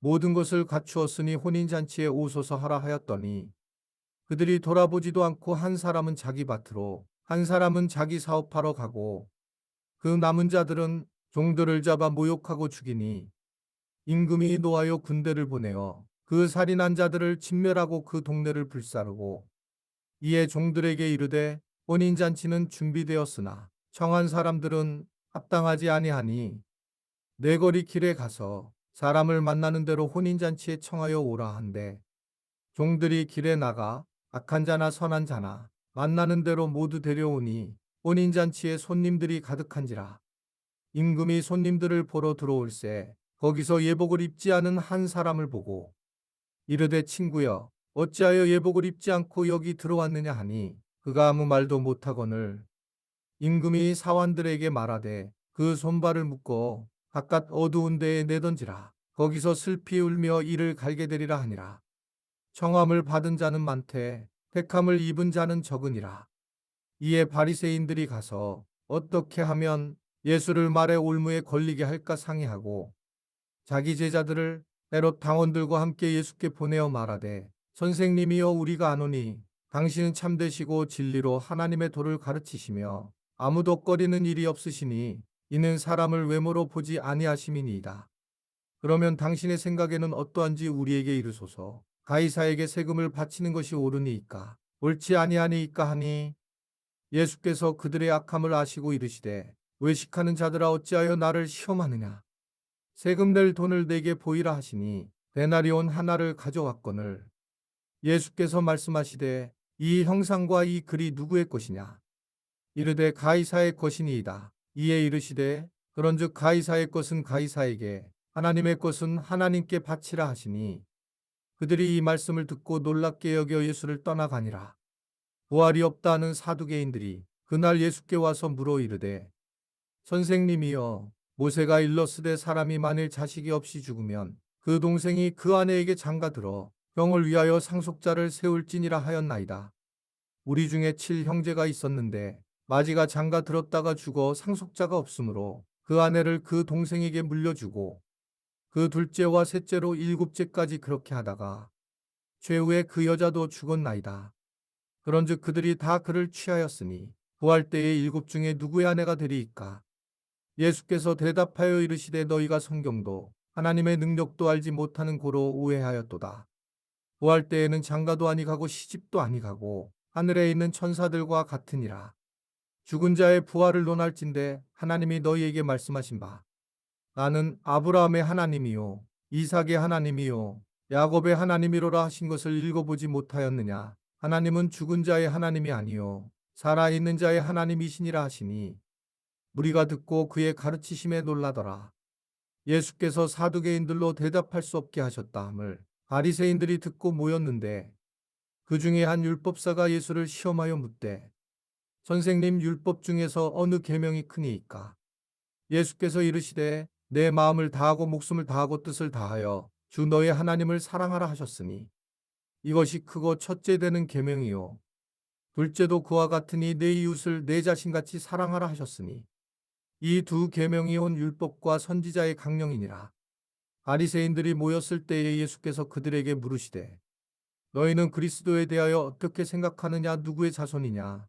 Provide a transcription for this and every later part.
모든 것을 갖추었으니 혼인잔치에 오소서 하라 하였더니 그들이 돌아보지도 않고 한 사람은 자기 밭으로 한 사람은 자기 사업하러 가고 그 남은 자들은 종들을 잡아 모욕하고 죽이니 임금이 노하여 군대를 보내어 그 살인한 자들을 진멸하고 그 동네를 불사르고 이에 종들에게 이르되 혼인잔치는 준비되었으나 청한 사람들은 합당하지 아니하니 내 거리 길에 가서 사람을 만나는 대로 혼인잔치에 청하여 오라 한데 종들이 길에 나가 악한 자나 선한 자나 만나는 대로 모두 데려오니 혼인잔치에 손님들이 가득한지라. 임금이 손님들을 보러 들어올세 거기서 예복을 입지 않은 한 사람을 보고 이르되 친구여 어찌하여 예복을 입지 않고 여기 들어왔느냐 하니 그가 아무 말도 못하거늘. 임금이 사환들에게 말하되 그 손발을 묶어 바깥 어두운 데에 내던지라. 거기서 슬피 울며 이를 갈게 되리라 하니라. 청함을 받은 자는 많되 택함을 입은 자는 적으니라. 이에 바리새인들이 가서 어떻게 하면 예수를 말의 올무에 걸리게 할까 상의하고 자기 제자들을 헤롯 당원들과 함께 예수께 보내어 말하되 선생님이여 우리가 아노니 당신은 참되시고 진리로 하나님의 도를 가르치시며 아무도 꺼리는 일이 없으시니 이는 사람을 외모로 보지 아니하심이니이다. 그러면 당신의 생각에는 어떠한지 우리에게 이르소서. 가이사에게 세금을 바치는 것이 옳으니이까 옳지 아니하니이까 하니 예수께서 그들의 악함을 아시고 이르시되 외식하는 자들아 어찌하여 나를 시험하느냐 세금 낼 돈을 내게 보이라 하시니 데나리온 하나를 가져왔거늘 예수께서 말씀하시되 이 형상과 이 글이 누구의 것이냐 이르되 가이사의 것이니이다 이에 이르시되 그런즉 가이사의 것은 가이사에게 하나님의 것은 하나님께 바치라 하시니 그들이 이 말씀을 듣고 놀랍게 여겨 예수를 떠나가니라. 부활이 없다는 사두개인들이 그날 예수께 와서 물어 이르되 선생님이여 모세가 일러스되 사람이 만일 자식이 없이 죽으면 그 동생이 그 아내에게 장가들어 병을 위하여 상속자를 세울지니라 하였나이다. 우리 중에 칠 형제가 있었는데 마지가 장가 들었다가 죽어 상속자가 없으므로 그 아내를 그 동생에게 물려주고 그 둘째와 셋째로 일곱째까지 그렇게 하다가 최후에 그 여자도 죽었나이다. 그런즉 그들이 다 그를 취하였으니 부활 때에 일곱 중에 누구의 아내가 되리이까? 예수께서 대답하여 이르시되 너희가 성경도 하나님의 능력도 알지 못하는 고로 오해하였도다. 부활 때에는 장가도 아니가고 시집도 아니가고 하늘에 있는 천사들과 같으니라. 죽은 자의 부활을 논할진대 하나님이 너희에게 말씀하신 바. 나는 아브라함의 하나님이요 이삭의 하나님이요 야곱의 하나님이로라 하신 것을 읽어보지 못하였느냐? 하나님은 죽은 자의 하나님이 아니요 살아 있는 자의 하나님이시니라 하시니. 무리가 듣고 그의 가르치심에 놀라더라. 예수께서 사두개인들로 대답할 수 없게 하셨다 함을 바리새인들이 듣고 모였는데 그 중에 한 율법사가 예수를 시험하여 묻되 선생님 율법 중에서 어느 계명이 크니이까? 예수께서 이르시되 내 마음을 다하고 목숨을 다하고 뜻을 다하여 주 너의 하나님을 사랑하라 하셨으니 이것이 크고 첫째 되는 계명이요. 둘째도 그와 같으니 내 이웃을 내 자신같이 사랑하라 하셨으니 이 두 계명이 온 율법과 선지자의 강령이니라. 바리새인들이 모였을 때에 예수께서 그들에게 물으시되 너희는 그리스도에 대하여 어떻게 생각하느냐? 누구의 자손이냐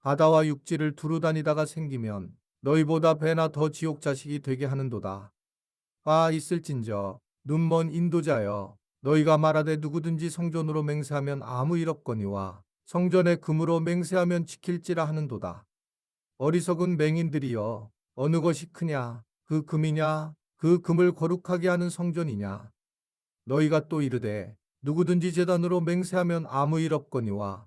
바다와 육지를 두루 다니다가 생기면 너희보다 배나 더 지옥 자식이 되게 하는도다. 아 있을진저 눈먼 인도자여 너희가 말하되 누구든지 성전으로 맹세하면 아무 일 없거니와 성전에 금으로 맹세하면 지킬지라 하는도다. 어리석은 맹인들이여 어느 것이 크냐 그 금이냐 그 금을 거룩하게 하는 성전이냐 너희가 또 이르되 누구든지 재단으로 맹세하면 아무 일 없거니와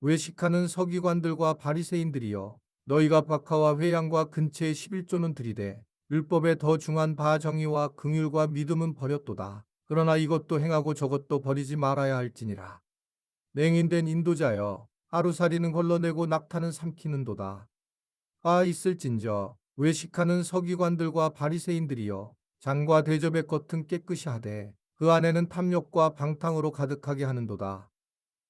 외식하는 서기관들과 바리새인들이여 너희가 박하와 회양과 근처에 11조는 들이되 율법에 더 중한 바 정의와 긍휼과 믿음은 버렸도다. 그러나 이것도 행하고 저것도 버리지 말아야 할지니라. 맹인된 인도자여 하루살이는 걸러내고 낙타는 삼키는도다. 아 있을진저 외식하는 서기관들과 바리새인들이여 장과 대접의 겉은 깨끗이 하되 그 안에는 탐욕과 방탕으로 가득하게 하는도다.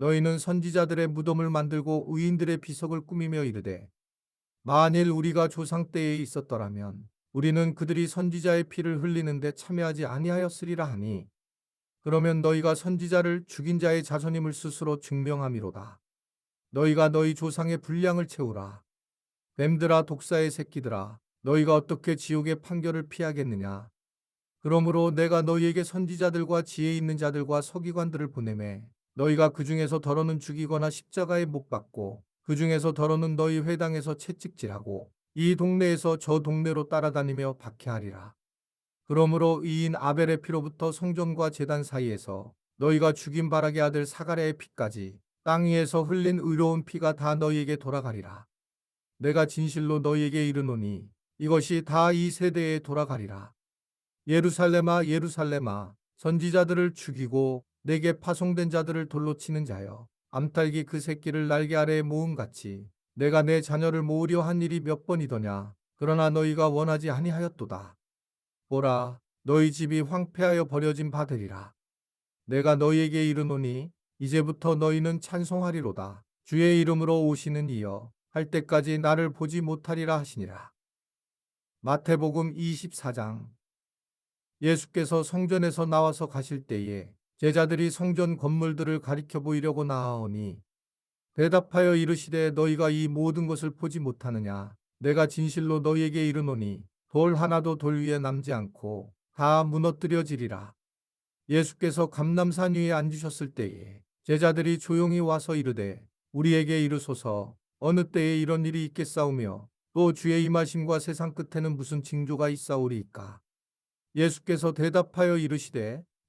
너희는 선지자들의 무덤을 만들고 의인들의 비석을 꾸미며 이르되 만일 우리가 조상 때에 있었더라면 우리는 그들이 선지자의 피를 흘리는데 참여하지 아니하였으리라 하니 그러면 너희가 선지자를 죽인 자의 자손임을 스스로 증명함이로다. 너희가 너희 조상의 분량을 채우라. 뱀들아 독사의 새끼들아 너희가 어떻게 지옥의 판결을 피하겠느냐. 그러므로 내가 너희에게 선지자들과 지혜 있는 자들과 서기관들을 보내매 너희가 그 중에서 더러는 죽이거나 십자가에 못 박고 그 중에서 더러는 너희 회당에서 채찍질하고 이 동네에서 저 동네로 따라다니며 박해하리라. 그러므로 이인 아벨의 피로부터 성전과 제단 사이에서 너희가 죽인 바락의 아들 사가랴의 피까지 땅 위에서 흘린 의로운 피가 다 너희에게 돌아가리라. 내가 진실로 너희에게 이르노니 이것이 다 이 세대에 돌아가리라. 예루살렘아 예루살렘아 선지자들을 죽이고 내게 파송된 자들을 돌로 치는 자여 암탉이 그 새끼를 날개 아래에 모음같이 내가 내 자녀를 모으려 한 일이 몇 번이더냐 그러나 너희가 원하지 아니하였도다. 보라 너희 집이 황폐하여 버려진 바되리라. 내가 너희에게 이르노니 이제부터 너희는 찬송하리로다. 주의 이름으로 오시는 이여 할 때까지 나를 보지 못하리라 하시니라. 마태복음 24장 예수께서 성전에서 나와서 가실 때에 제자들이 성전 건물들을 가리켜 보이려고 나아오니 대답하여 이르시되 너희가 이 모든 것을 보지 못하느냐 내가 진실로 너희에게 이르노니 돌 하나도 돌 위에 남지 않고 다 무너뜨려지리라. 예수께서 감남산 위에 앉으셨을 때에 제자들이 조용히 와서 이르되 우리에게 이르소서 어느 때에 이런 일이 있겠사오며 또 주의 임하심과 세상 끝에는 무슨 징조가 있사오리이까. 예수께서 대답하여 이르시되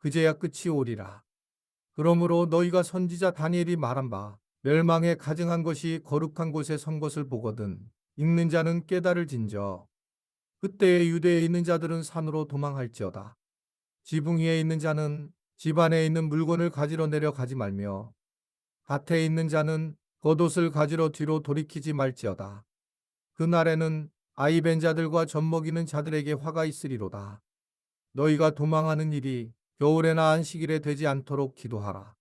그제야 끝이 오리라. 그러므로 너희가 선지자 다니엘이 말한 바 멸망에 가증한 것이 거룩한 곳에 선 것을 보거든 읽는 자는 깨달을 진저 그때에 유대에 있는 자들은 산으로 도망할지어다. 지붕 위에 있는 자는 집 안에 있는 물건을 가지러 내려가지 말며 밭에 있는 자는 겉옷을 가지러 뒤로 돌이키지 말지어다. 그날에는 아이벤 자들과 젖먹이는 자들에게 화가 있으리로다. 너희가 도망하는 일이 겨울에나 안식일에 되지 않도록 기도하라.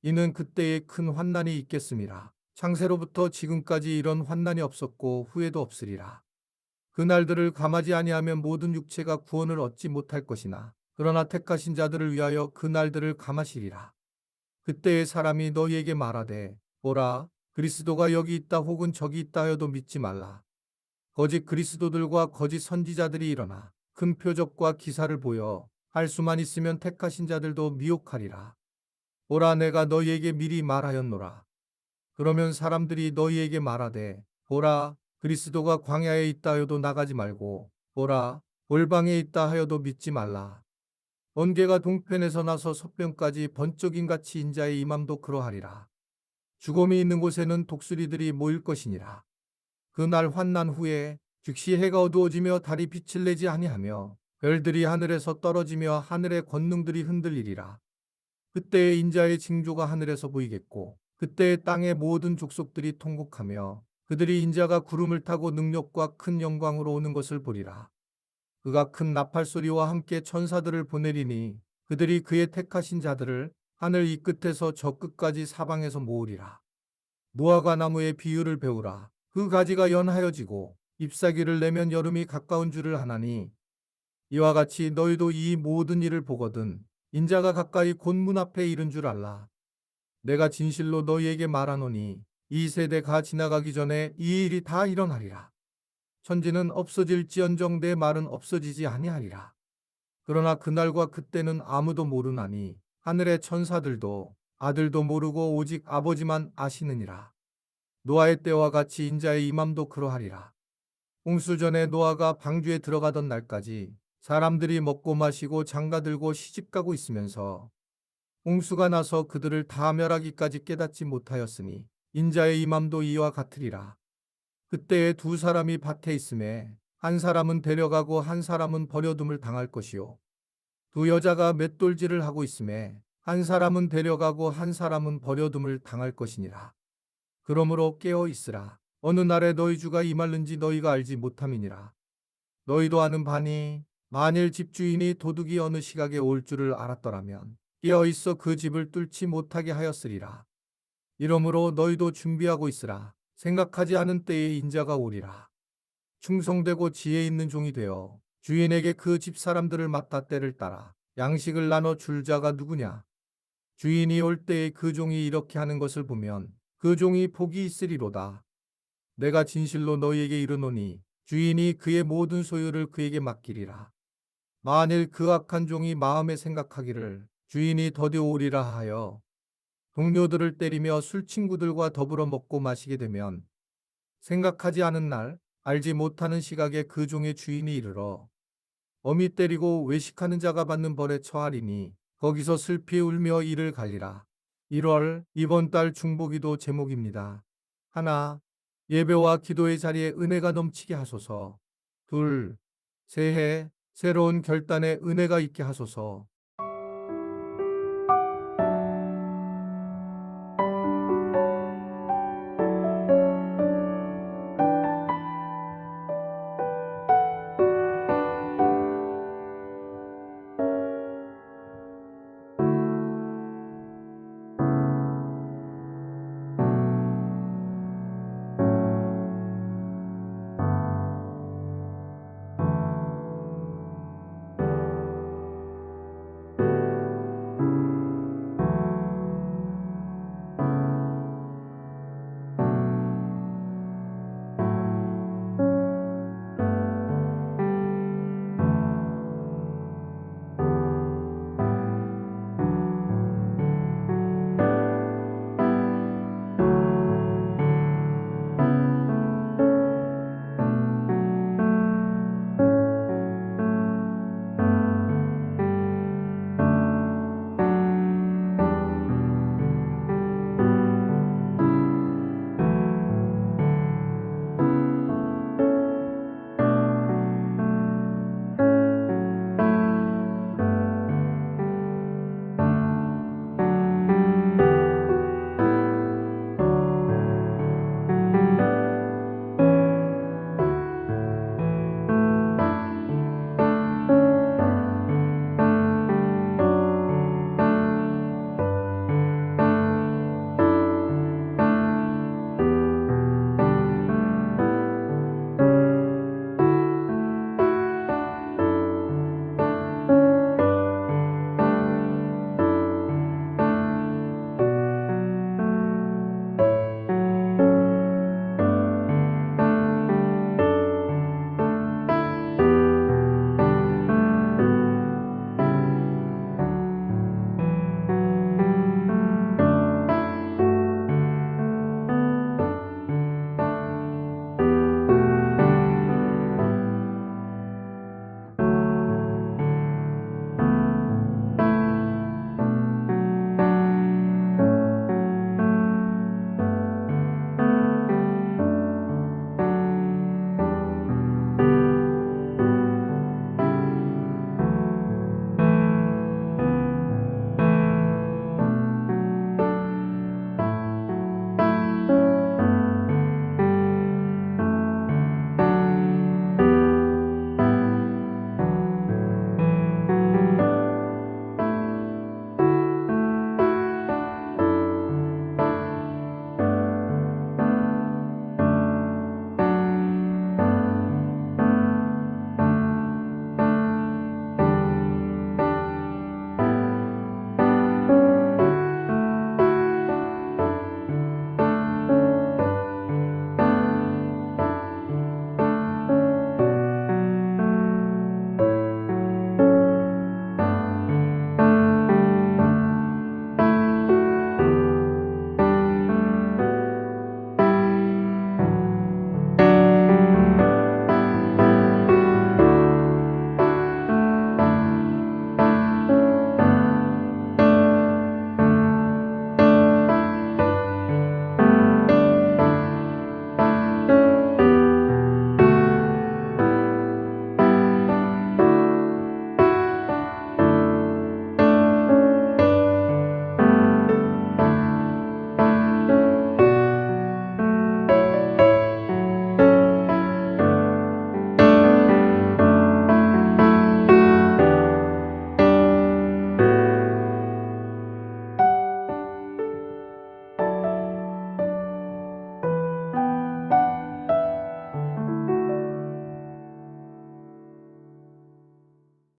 이는 그때에 큰 환난이 있겠음이라. 창세로부터 지금까지 이런 환난이 없었고 후에도 없으리라. 그 날들을 감하지 아니하면 모든 육체가 구원을 얻지 못할 것이나 그러나 택하신 자들을 위하여 그 날들을 감하시리라. 그때의 사람이 너희에게 말하되 보라 그리스도가 여기 있다 혹은 저기 있다 하여도 믿지 말라. 거짓 그리스도들과 거짓 선지자들이 일어나 큰 표적과 기사를 보여 할 수만 있으면 택하신 자들도 미혹하리라. 보라 내가 너희에게 미리 말하였노라. 그러면 사람들이 너희에게 말하되 보라 그리스도가 광야에 있다 하여도 나가지 말고 보라 골방에 있다 하여도 믿지 말라. 번개가 동편에서 나서 서편까지 번쩍인 같이 인자의 임함도 그러하리라. 죽음이 있는 곳에는 독수리들이 모일 것이니라. 그날 환난 후에 즉시 해가 어두워지며 달이 빛을 내지 아니하며 별들이 하늘에서 떨어지며 하늘의 권능들이 흔들리리라. 그때의 인자의 징조가 하늘에서 보이겠고 그때의 땅의 모든 족속들이 통곡하며 그들이 인자가 구름을 타고 능력과 큰 영광으로 오는 것을 보리라. 그가 큰 나팔 소리와 함께 천사들을 보내리니 그들이 그의 택하신 자들을 하늘 이 끝에서 저 끝까지 사방에서 모으리라. 무화과 나무의 비유를 배우라. 그 가지가 연하여지고 잎사귀를 내면 여름이 가까운 줄을 하나니 이와 같이 너희도 이 모든 일을 보거든 인자가 가까이 곧 문 앞에 이른 줄 알라. 내가 진실로 너희에게 말하노니 이 세대가 지나가기 전에 이 일이 다 일어나리라. 천지는 없어질지언정 내 말은 없어지지 아니하리라. 그러나 그날과 그때는 아무도 모르나니 하늘의 천사들도 아들도 모르고 오직 아버지만 아시느니라. 노아의 때와 같이 인자의 임함도 그러하리라. 홍수 전에 노아가 방주에 들어가던 날까지 사람들이 먹고 마시고 장가들고 시집가고 있으면서 홍수가 나서 그들을 다 멸하기까지 깨닫지 못하였으니 인자의 임함도 이와 같으리라. 그때에 두 사람이 밭에 있음에 한 사람은 데려가고 한 사람은 버려둠을 당할 것이요. 두 여자가 맷돌질을 하고 있음에 한 사람은 데려가고 한 사람은 버려둠을 당할 것이니라. 그러므로 깨어 있으라. 어느 날에 너희 주가 임할는지 너희가 알지 못함이니라. 너희도 아는 바니 만일 집주인이 도둑이 어느 시각에 올 줄을 알았더라면 깨어 있어 그 집을 뚫지 못하게 하였으리라. 이러므로 너희도 준비하고 있으라. 생각하지 않은 때에 인자가 오리라. 충성되고 지혜 있는 종이 되어 주인에게 그 집 사람들을 맡아 때를 따라 양식을 나눠 줄 자가 누구냐? 주인이 올 때에 그 종이 이렇게 하는 것을 보면 그 종이 복이 있으리로다. 내가 진실로 너희에게 이르노니 주인이 그의 모든 소유를 그에게 맡기리라. 만일 그 악한 종이 마음에 생각하기를 주인이 더디 오리라 하여 동료들을 때리며 술 친구들과 더불어 먹고 마시게 되면 생각하지 않은 날 알지 못하는 시각에 그 종의 주인이 이르러 어미 때리고 외식하는 자가 받는 벌에 처하리니 거기서 슬피 울며 이를 갈리라. 1월 이번 달 중보기도 제목입니다. 하나 예배와 기도의 자리에 은혜가 넘치게 하소서. 둘, 새해 새로운 결단에 은혜가 있게 하소서.